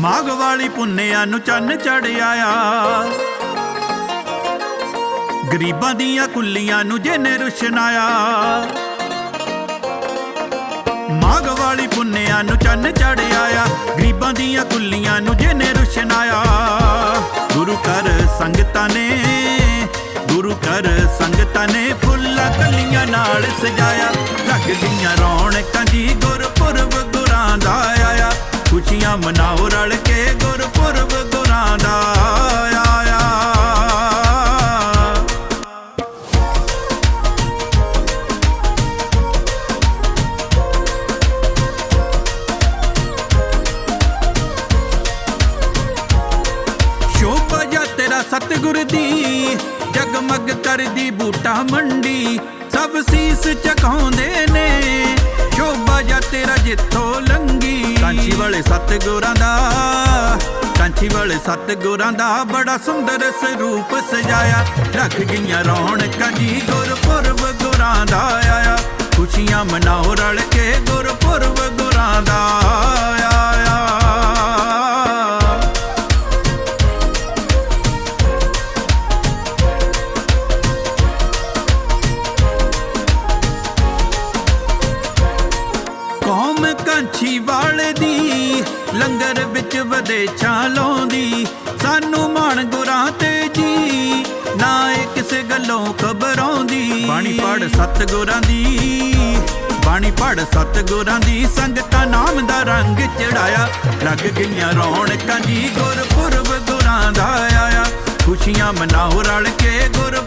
ਮਾਘ ਵਾਲੀ ਪੁੰਨਿਆਂ ਨੂੰ ਚੰਨ ਚੜ ਆਇਆ ਗਰੀਬਾਂ ਦੀਆਂ ਕੁੱਲੀਆਂ ਨੂੰ ਜਿਹਨੇ ਰੁਸ਼ਨਾਇਆ। ਮਾਗ ਵਾਲੀ ਪੁੰਨਿਆਂ ਨੂੰ ਚੰਨ ਚੜਿਆ ਆਇਆ ਗਰੀਬਾਂ ਦੀਆਂ ਕੁੱਲੀਆਂ ਨੂੰ ਜਿਹਨੇ ਰੁਸ਼ਨਾਇਆ। ਗੁਰੂ ਘਰ ਸੰਗਤਾਂ ਨੇ, ਗੁਰੂ ਘਰ ਸੰਗਤਾਂ ਨੇ ਫੁੱਲਾਂ ਕਲੀਆਂ ਨਾਲ ਸਜਾਇਆ। ਲੱਗ ਗਈਆਂ ਰੌਣਕਾਂ ਜੀ ਗੁਰਪੁਰਬ ਗੁਰਾਂ ਦਾ ਆਇਆ। ਖੁਸ਼ੀਆਂ ਮਨਾਓ ਸਤਿਗੁਰ ਦੀ, ਜਗਮਗ ਕਰਦੀ ਬੂਟਾ ਮੰਡੀ। ਸਭ ਸੀਸ ਝੁਕਾਉਂਦੇ ਨੇ, ਸ਼ੋਭਾ ਜਾ ਤੇਰਾ ਜਿੱਥੋਂ ਲੰਗੀ ਕਾਂਚੀ ਵਾਲੇ ਸਤਿਗੁਰਾਂ ਦਾ ਕਾਂਚੀ ਵਾਲੇ ਸਤਿਗੁਰਾਂ ਦਾ ਬੜਾ ਸੁੰਦਰ ਸਰੂਪ ਸਜਾਇਆ। ਰੱਖ ਗਈਆਂ ਰੌਣਕਾਂ ਜੀ, ਗੁਰਪੁਰਬ ਗੁਰਾਂ ਦਾ ਆਇਆ। ਖੁਸ਼ੀਆਂ ਮਨਾਓ ਰਲ ਕੇ ਗੁਰਪੁਰਬ ਗੁਰਾਂ ਕੌਮ ਵਾਲੇ ਦੀ ਲੰਗਰ ਵਿੱਚ ਵਿਦੇਸ਼ਾਂ ਲਾਉਂਦੀ। ਸਾਨੂੰ ਮਾਣ ਗੁਰਾਂ ਤੇ ਜੀ, ਨਾ ਇਹ ਕਿਸੇ ਗੱਲੋਂ ਖਬਰਾਉਂਦੀ ਬਾਣੀ ਪੜ ਸਤਗੁਰਾਂ ਦੀ, ਬਾਣੀ ਪੜ ਸਤਗੁਰਾਂ ਦੀ। ਸੰਗਤਾਂ ਨਾਮ ਦਾ ਰੰਗ ਚੜਾਇਆ ਲੱਗ ਗਈਆਂ ਰੌਣਕਾਂ ਜੀ ਗੁਰਪੁਰਬ ਗੁਰਾਂ ਦਾ ਆਇਆ, ਖੁਸ਼ੀਆਂ ਮਨਾਓ ਰਲ ਕੇ ਗੁਰ